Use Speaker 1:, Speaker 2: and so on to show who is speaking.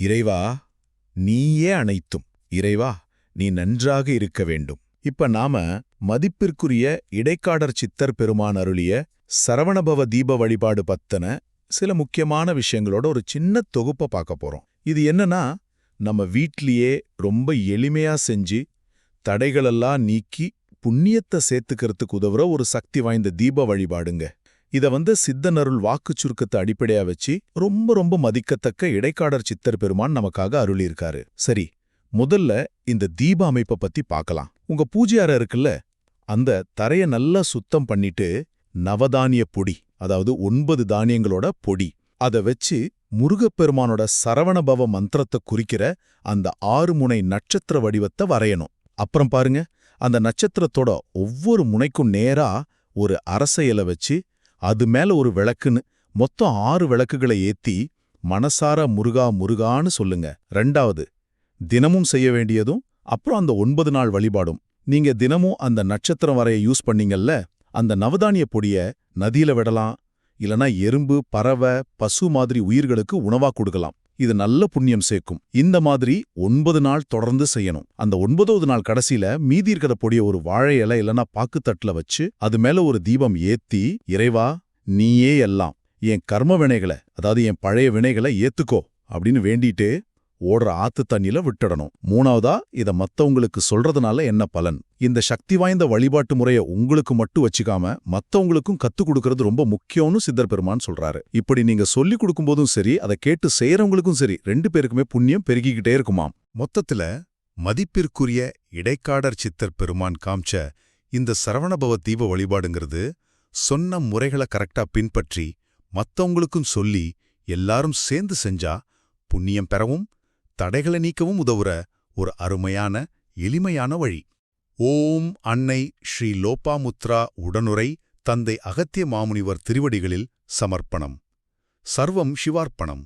Speaker 1: இறைவா நீயே அனைத்தும். இறைவா நீ நன்றாக இருக்க வேண்டும். இப்ப நாம மதிப்பிற்குரிய இடைக்காடர் சித்தர் பெருமான் அருளிய சரவணபவ தீப வழிபாடு பத்தன சில முக்கியமான விஷயங்களோட ஒரு சின்ன தொகுப்பை பார்க்க போறோம். இது என்னன்னா நம்ம வீட்லயே ரொம்ப எளிமையா செஞ்சு தடைகளெல்லாம் நீக்கி புண்ணியத்தை சேர்த்துக்கிறதுக்கு உதவுற ஒரு சக்தி வாய்ந்த தீப வழிபாடுங்க. இத வந்து சித்தனருள் வாக்குச் சுருக்கத்தை அடிப்படையா வச்சு ரொம்ப ரொம்ப மதிக்கத்தக்க இடைக்காடர் சித்தர் பெருமான் நமக்காக அருளியிருக்காரு. சரி முதல்ல இந்த தீப அமைப்பை பத்தி பார்க்கலாம். உங்க பூஜை அறை இருக்குல்ல அந்த தரைய நல்லா சுத்தம் பண்ணிட்டு நவதானிய பொடி அதாவது ஒன்பது தானியங்களோட பொடி அத வச்சு முருகப்பெருமானோட சரவணபவ மந்திரத்தை குறிக்கிற அந்த ஆறு முனை நட்சத்திர வடிவத்தை வரையணும். அப்புறம் பாருங்க அந்த நட்சத்திரத்தோட ஒவ்வொரு முனைக்கும் நேரா ஒரு அரச இலை வச்சு அது மேல ஒரு விளக்குன்னு மொத்தம் ஆறு விளக்குகளை ஏத்தி மனசார முருகா முருகான்னு சொல்லுங்க. ரெண்டாவது தினமும் செய்ய வேண்டியதும் அப்புறம் அந்த ஒன்பது நாள் வழிபாடும். நீங்க தினமும் அந்த நட்சத்திரம் வரைய யூஸ் பண்ணீங்கல்ல அந்த நவதானிய பொடிய நதியில விடலாம் இல்லனா எறும்பு பறவை பசு மாதிரி உயிர்களுக்கு உணவா கொடுக்கலாம். இது நல்ல புண்ணியம் சேர்க்கும். இந்த மாதிரி ஒன்பது நாள் தொடர்ந்து செய்யணும். அந்த ஒன்பதாவது நாள் கடைசியில மீதி இருக்கிற பொடிய ஒரு வாழை இலை இல்லனா பாக்குத்தட்டுல வச்சு அது மேல ஒரு தீபம் ஏத்தி இறைவா நீயே எல்லாம் என் கர்ம வினைகளை அதாவது என் பழைய வினைகளை ஏத்துக்கோ அப்படின்னு வேண்டிட்டு ஓடுற ஆத்து தண்ணியில விட்டுடணும். மூணாவதா இத மத்தவங்களுக்கு சொல்றதுனால என்ன பலன்? இந்த சக்தி வாய்ந்த வழிபாட்டு முறைய உங்களுக்கு மட்டும் வச்சுக்காம மத்தவங்களுக்கும் கத்துக் கொடுக்கறது ரொம்ப முக்கியம்னு சித்தர் பெருமான் சொல்றாரு. இப்படி நீங்க சொல்லிக் கொடுக்கும்போதும் சரி அதை கேட்டு செய்யறவங்களுக்கும் சரி ரெண்டு பேருக்குமே புண்ணியம் பெருகிக்கிட்டே இருக்குமாம். மொத்தத்துல மதிப்பிற்குரிய இடைக்காடர் சித்தர் பெருமான் காமிச்ச இந்த சரவணபவ தீப வழிபாடுங்கிறது சொன்ன முறைகளை கரெக்டா பின்பற்றி மத்தவங்களுக்கும் சொல்லி எல்லாரும் சேர்ந்து செஞ்சா புண்ணியம் பெறவும் தடைகளை நீக்கவும் உதவுற ஒரு அருமையான எளிமையான வழி. ஓம் அன்னை ஸ்ரீ லோபாமுத்ரா உடனுரை தந்தை அகத்திய மாமுனிவர் திருவடிகளில் சமர்ப்பணம். சர்வம் சிவார்ப்பணம்.